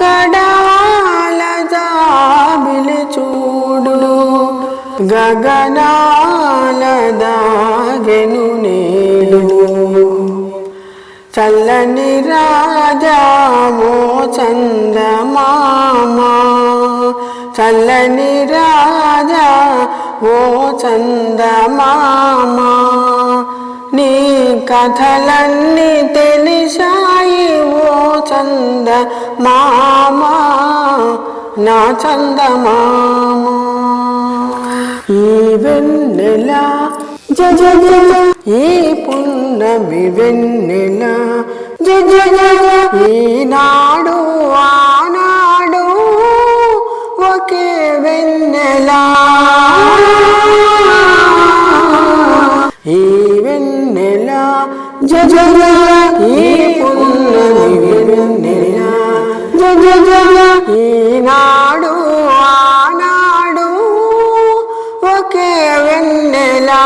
పగడాల జాబిలి చూడు. గగనాల దాగెను నేడు చల్లని రాజామో చందమామా చల్లని రాజా ఓ చందమామా నీ కథలన్నీ తెలి చంద మామా నా చందమామా ఈ వెన్నెల జ జ జ జ. ఈ పున్నమి వెన్నెల జ జ జ జ. ఈనాడు ఆనాడు ఒకే వెన్నెల ఈ వెన్నెల జ ఈ ఈనాడు ఆనాడు ఒకే వెన్నెలా